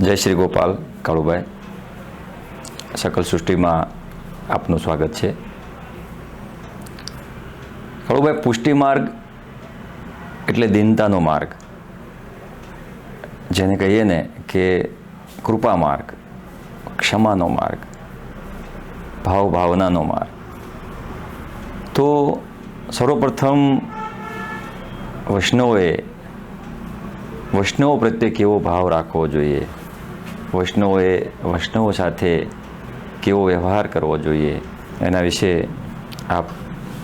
જય શ્રી ગોપાલ, કાળુભાઈ. સકલ સૃષ્ટિમાં આપનું સ્વાગત છે. કાળુભાઈ, પુષ્ટિ માર્ગ એટલે દિનતાનો માર્ગ. જેને કહીએ ને કે કૃપા માર્ગ, ક્ષમાનો માર્ગ ભાવ ભાવનાનો માર્ગ. તો સર્વપ્રથમ વૈષ્ણવે, વૈષ્ણવો પ્રત્યે કેવો ભાવ રાખવો જોઈએ? વૈષ્ણવોએ, વૈષ્ણવો સાથે કેવો વ્યવહાર કરવો જોઈએ, એના વિશે આપ,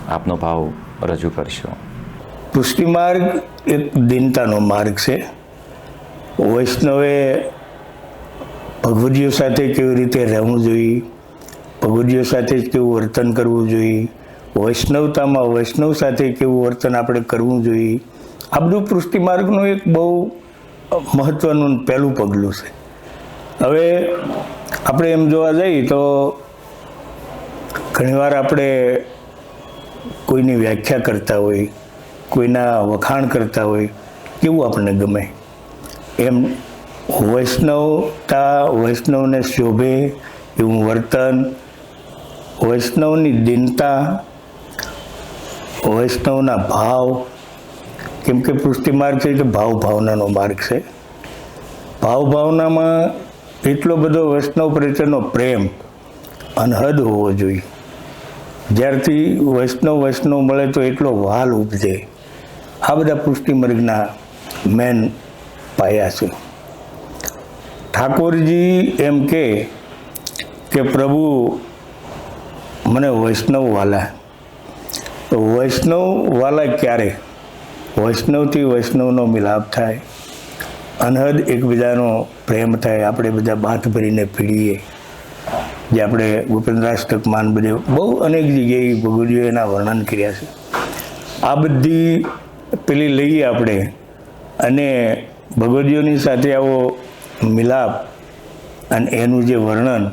આપનો ભાવ રજૂ કરશો. પુષ્ટિ માર્ગ એક દીનતાનો માર્ગ છે. વૈષ્ણવે ભગવદીઓ સાથે કેવી રીતે રહેવું જોઈએ, ભગવદીઓ સાથે કેવું વર્તન કરવું જોઈએ, વૈષ્ણવતામાં વૈષ્ણવ સાથે કેવું વર્તન આપણે કરવું જોઈએ, આ બધું પુષ્ટિ માર્ગનું એક બહુ મહત્વનું પહેલું પગલું છે. હવે આપણે એમ જોવા જઈએ તો ઘણીવાર આપણે કોઈની વ્યાખ્યા કરતા હોય, કોઈના વખાણ કરતા હોય, કેવું આપણને ગમે? એમ વૈષ્ણવતા, વૈષ્ણવને શોભે એવું વર્તન, વૈષ્ણવની દિનતા, વૈષ્ણવના ભાવ, કેમ કે પુષ્ટિ માર્ગ છે એટલે ભાવ ભાવનાનો માર્ગ છે. ભાવ ભાવનામાં એટલો બધો વૈષ્ણવ પ્રત્યેનો પ્રેમ અનહદ હોવો જોઈએ. જ્યારથી વૈષ્ણવ વૈષ્ણવ મળે તો એટલો વાલ ઉપજે. આ બધા પુષ્ટિમર્ગના મેન પાયા છે. ઠાકોરજી એમ કે પ્રભુ મને વૈષ્ણવ વાલા. તો વૈષ્ણવ વાલા ક્યારે? વૈષ્ણવથી વૈષ્ણવનો મિલાપ થાય. અનહદ એકબીજાનો પ્રેમ થાય, આપણે બધા બાથ ભરીને પીડીએ જે આપણે ગોપેન્દ્રાષ્ટકમાન બધે બહુ અનેક જગ્યાએ ભગવદીઓ એના વર્ણન કર્યા છે. આ બધી પેલી લઈએ આપણે અને ભગવદીઓની સાથે આવો મિલાપ અને એનું જે વર્ણન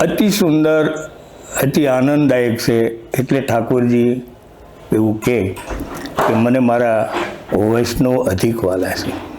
અતિ સુંદર, અતિ આનંદદાયક છે. એટલે ઠાકોરજી એવું કહે કે, મને મારા વૈષ્ણવ અધિક વાલા છે.